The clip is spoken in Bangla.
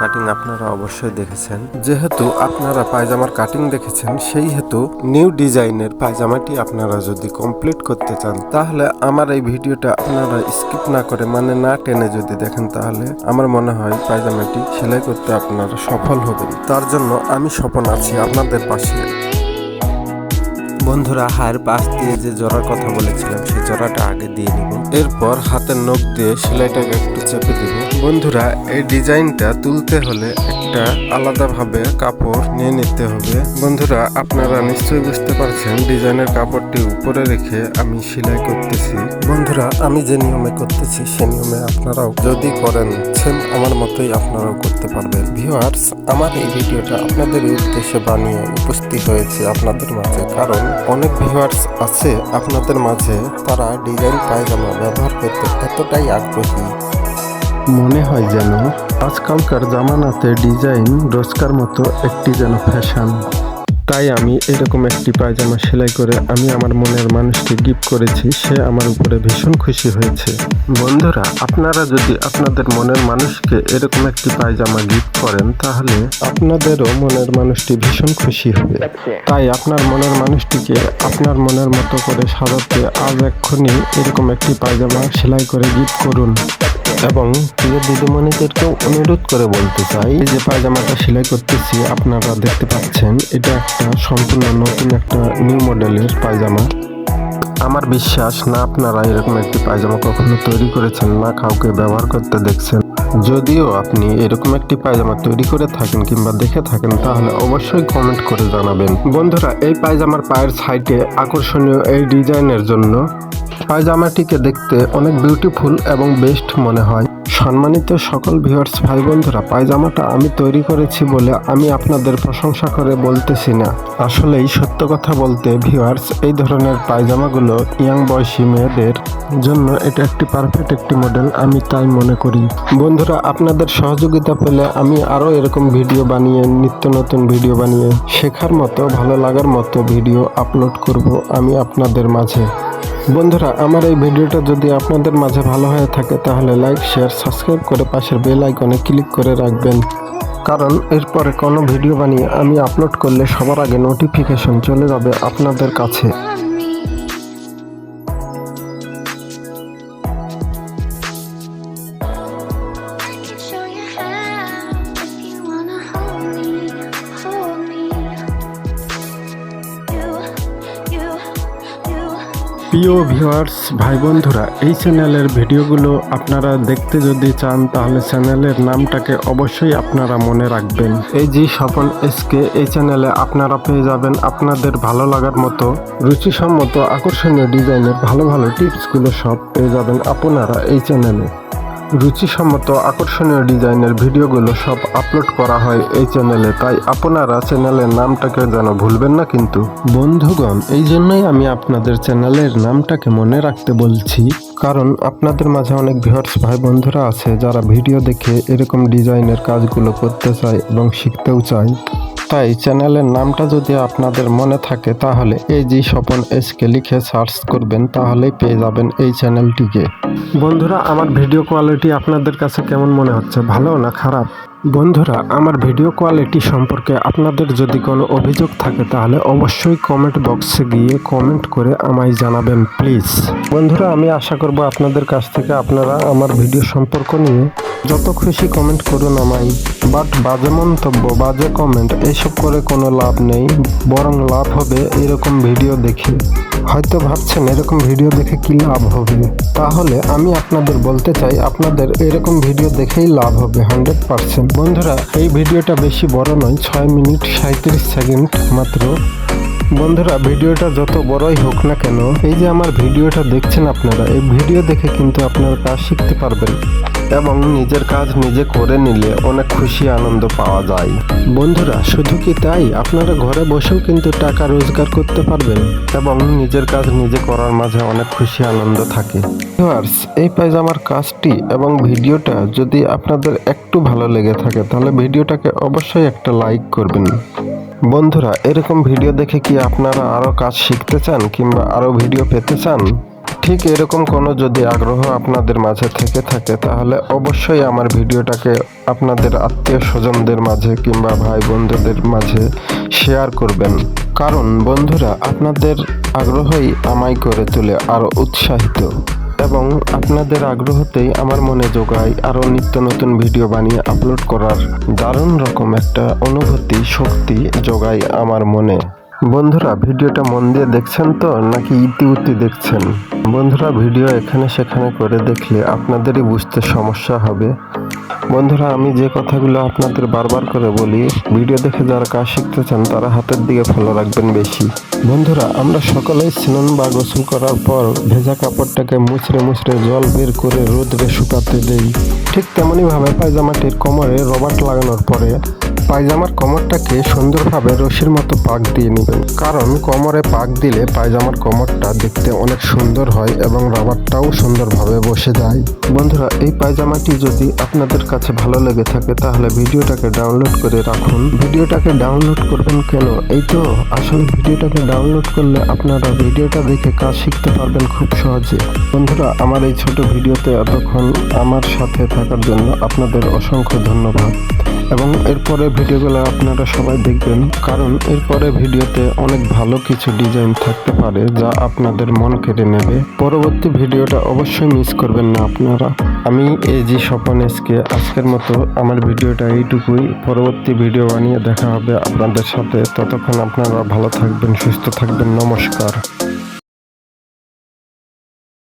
আপনারা অবশ্যই দেখেছেন। যেহেতু আপনারা পায়জামার কাটিং দেখেছেন সেই হেতু নিউ ডিজাইনের পায়জামাটি আপনারা যদি কমপ্লিট করতে চান, তাহলে আমার এই ভিডিওটা আপনারা স্কিপ না করে মানে না টেনে যদি দেখেন, তাহলে আমার মনে হয় পায়জামাটি সেলাই করতে আপনারা সফল হবেন। তার জন্য আমি সফল আছি আপনাদের পাশে। বন্ধুরা হার পাশ দিয়ে যে জোড়ার কথা বলেছিলাম, সেই জোড়াটা আগে দিয়ে নিব। এরপর হাতের নখ দিয়ে সেলাইটাকে একটু চেপে দিব। বন্ধুরা, এই ডিজাইনটা তুলতে হলে একটা আলাদাভাবে কাপড় নিয়ে নিতে হবে। বন্ধুরা, আপনারা নিশ্চয়ই বুঝতে পারছেন ডিজাইনের কাপড়টি উপরে রেখে আমি সেলাই করতেছি। বন্ধুরা, আমি যে নিয়মে করতেছি, সে নিয়মে আপনারাও যদি করেন, সেম আমার মতোই আপনারাও করতে পারবেন। ভিউয়ার্স, আমার এই ভিডিওটা আপনাদের উদ্দেশ্যে বানিয়ে উপস্থিত হয়েছে আপনাদের মাঝে। কারণ অনেক ভিউয়ার্স আছে, আপনাদের মাঝে তারা ডিজাইন পায়জামা ব্যবহার করতে এতটাই আগ্রহী মনে হয় যেন আজকালকার জামানাতে ডিজাইন রোজকার মতো একটি যেন ফ্যাশন। তাই আমি এরকম একটি পায়জামা সেলাই করে আমি আমার মনের মানুষকে গিফট করেছি, সে আমার উপরে ভীষণ খুশি হয়েছে। বন্ধুরা, আপনারা যদি আপনাদের মনের মানুষকে এরকম একটি পায়জামা গিফট করেন, তাহলে আপনাদেরও মনের মানুষটি ভীষণ খুশি হবে। তাই আপনার মনের মানুষটিকে আপনার মনের মতো করে সাজাতে আজ এক্ষুনি এরকম একটি পায়জামা সেলাই করে গিফট করুন। এবং প্রিয় দিদিমণিদেরকেও অনুরোধ করে বলতে চাই যে পায়জামাটা সেলাই করতেছি, আপনারা দেখতে পাচ্ছেন, এটা একটা সম্পূর্ণ নতুন একটা নিউ মডেলের পায়জামা। আমার বিশ্বাস না আপনারা এরকম একটি পায়জামা কখনো তৈরি করেছেন না, কাউকে ব্যবহার করতে দেখছেন। যদিও আপনি এরকম একটি পায়জামা তৈরি করে থাকেন কিংবা দেখে থাকেন, তাহলে অবশ্যই কমেন্ট করে জানাবেন। বন্ধুরা, এই পায়জামার পায়ের সাইটে আকর্ষণীয় এই ডিজাইনের জন্য পায়জামাটিকে দেখতে অনেক বিউটিফুল এবং বেস্ট মনে হয়। সম্মানিত সকল ভিউয়ার্স ভাই বন্ধুরা, পায়জামাটা আমি তৈরি করেছি বলে আমি আপনাদের প্রশংসা করে বলতেছি না। আসলেই সত্য কথা বলতে ভিউয়ার্স এই ধরনের পায়জামাগুলো ইয়াং বয়সী মেয়েদের জন্য এটা একটি পারফেক্ট একটি মডেল আমি তাই মনে করি। বন্ধুরা, আপনাদের সহযোগিতা পেলে আমি আরও এরকম ভিডিও বানিয়ে, নিত্য নতুন ভিডিও বানিয়ে, শেখার মতো, ভালো লাগার মতো ভিডিও আপলোড করব আমি আপনাদের মাঝে। বন্ধুরা, আমার এই ভিডিওটা যদি আপনাদের মাঝে ভালো হয়ে থাকে, তাহলে লাইক শেয়ার সাবস্ক্রাইব করে পাশের বেল আইকনে ক্লিক করে রাখবেন। কারণ, এরপরে কোনো ভিডিও বানিয়ে আমি আপলোড করলে সবার আগে নোটিফিকেশন চলে যাবে আপনাদের কাছে। প্রিয় ভিউয়ার্স ভাই বন্ধুরা এই চ্যানেলের ভিডিওগুলো আপনারা দেখতে যদি চান, তাহলে চ্যানেলের নামটাকে অবশ্যই আপনারা মনে রাখবেন। এই জি স্বপন এসকে, এই চ্যানেলে আপনারা পেয়ে যাবেন আপনাদের ভালো লাগার মতো, রুচিসম্মত, আকর্ষণীয় ডিজাইনের ভালো ভালো টিপসগুলো সব পেয়ে যাবেন আপনারা এই চ্যানেলে। রুচিসম্মত আকর্ষণীয় ডিজাইনের ভিডিওগুলো সব আপলোড করা হয় এই চ্যানেলে, তাই আপনারা চ্যানেলের নামটাকে যেন ভুলবেন না কিন্তু। বন্ধুগণ, এই জন্যই আমি আপনাদের চ্যানেলের নামটাকে মনে রাখতে বলছি, কারণ আপনাদের মাঝে অনেক ভিউয়ার্স ভাই বন্ধুরা আছে যারা ভিডিও দেখে এরকম ডিজাইনের কাজগুলো করতে চায় এবং শিখতেও চায়। তাই চ্যানেলের নামটা যদি আপনাদের মনে থাকে তাহলে এই জি স্বপন এসকে লিখে সার্চ করবেন, তাহলেই পেয়ে যাবেন এই চ্যানেলটিকে। বন্ধুরা, আমার ভিডিও কোয়ালিটি আপনাদের কাছে কেমন মনে হচ্ছে, ভালো না খারাপ? বন্ধুরা, আমার ভিডিও কোয়ালিটি সম্পর্কে আপনাদের যদি কোনো অভিযোগ থাকে, তাহলে অবশ্যই কমেন্ট বক্সে গিয়ে কমেন্ট করে আমায় জানাবেন প্লিজ বন্ধুরা, আমি আশা করব আপনাদের কাছ থেকে আপনারা আমার ভিডিও সম্পর্ক নিয়ে যত খুশি কমেন্ট করুন আমায়। বাট বাজে মন্তব্য, বাজে কমেন্ট এইসব করে কোনো লাভ নেই, বরং লাভ হবে এরকম ভিডিও দেখে। হয়তো ভাবছেন, এরকম ভিডিও দেখে কি লাভ হবে? তাহলে আমি আপনাদের বলতে চাই, আপনাদের এরকম ভিডিও দেখেই লাভ হবে হান্ড্রেড পার্সেন্ট বন্ধুরা, এই ভিডিওটা বেশি বড় নয়, ছয় মিনিট সাঁত্রিশ সেকেন্ড মাত্র। বন্ধুরা, ভিডিওটা যত বড়ই হোক না কেন, এই যে আমার ভিডিওটা দেখছেন আপনারা, এই ভিডিও দেখে কিন্তু আপনারা কাজ শিখতে পারবেন। এবং নিজের কাজ নিজে করে নিলে অনেক খুশি, আনন্দ পাওয়া যায়। বন্ধুরা, শুধু কি তাই? আপনারা ঘরে বসেও কিন্তু টাকা রোজগার করতে পারবেন এবং নিজের কাজ নিজে করার মাঝে অনেক খুশি, আনন্দ থাকে। ভিউয়ার্স, এই পায়জামার কাজটি এবং ভিডিওটা যদি আপনাদের একটু ভালো লেগে থাকে, তাহলে ভিডিওটাকে অবশ্যই একটা লাইক করবেন। বন্ধুরা, এরকম ভিডিও দেখে কি আপনারা আরও কাজ শিখতে চান কিংবা আরও ভিডিও পেতে চান? ঠিক এরকম কোনো যদি আগ্রহ আপনাদের মাঝে থেকে থাকে, তাহলে অবশ্যই আমার ভিডিওটাকে আপনাদের আত্মীয় স্বজনদের মাঝে কিংবা ভাই বন্ধুদের মাঝে শেয়ার করবেন। কারণ বন্ধুরা, আপনাদের আগ্রহই আমায় করে তোলে আরও উৎসাহিত। এবং আপনাদের আগ্রহতেই আমার মনে যোগায় আরও নিত্য নতুন ভিডিও বানিয়ে আপলোড করার দারুণ রকম একটা অনুভূতি, শক্তি যোগায় আমার মনে। বন্ধুরা, ভিডিওটা মন দিয়ে দেখছেন তো, নাকি ইতি উতি দেখছেন? বন্ধুরা, ভিডিও এখানে সেখানে করে দেখলে আপনাদেরই বুঝতে সমস্যা হবে। বন্ধুরা, আমি যে কথাগুলো আপনাদের বারবার করে বলি, ভিডিও দেখে যারা কাজ শিখতে চান, তারা হাতের দিকে ফলো রাখবেন বেশি। বন্ধুরা, আমরা সকলেই স্নান বা গোসল করার পর ভেজা কাপড়টাকে মুচড়ে মুচড়ে জল বের করে রোদরে শুকাতে দেই। ঠিক তেমনইভাবে পায়জামাটির কোমরে রবার্ট লাগানোর পরে পায়জামার কোমরটাকে সুন্দরভাবে রশির মতো পাক দিয়ে নেবেন। কারণ কোমরে পাক দিলে পায়জামার কোমরটা দেখতে অনেক সুন্দর হয় এবং রাবারটাও সুন্দরভাবে বসে যায়। বন্ধুরা, এই পায়জামাটি যদি আপনাদের কাছে ভালো লেগে থাকে, তাহলে ভিডিওটাকে ডাউনলোড করে রাখুন। ভিডিওটাকে ডাউনলোড করবেন কেন? এই তো, আসলে ভিডিওটাকে ডাউনলোড করলে আপনারা ভিডিওটা দেখে কাজ শিখতে পারবেন খুব সহজে। বন্ধুরা, আমার এই ছোট ভিডিওতে এতক্ষণ আমার সাথে থাকার জন্য আপনাদের অসংখ্য ধন্যবাদ। এবং এরপরে ভিডিওগুলো আপনারা সবাই দেখবেন, কারণ এরপরে ভিডিওতে অনেক ভালো কিছু ডিজাইন থাকতে পারে যা আপনাদের মন কেড়ে নেবে। পরবর্তী ভিডিওটা অবশ্যই মিস করবেন না আপনারা। আমি এই জি স্বপন এসকে আজকের মতো আমার ভিডিওটা এইটুকুই। পরবর্তী ভিডিও বানিয়ে দেখা হবে আপনাদের সাথে। ততক্ষণ আপনারা ভালো থাকবেন, সুস্থ থাকবেন। নমস্কার।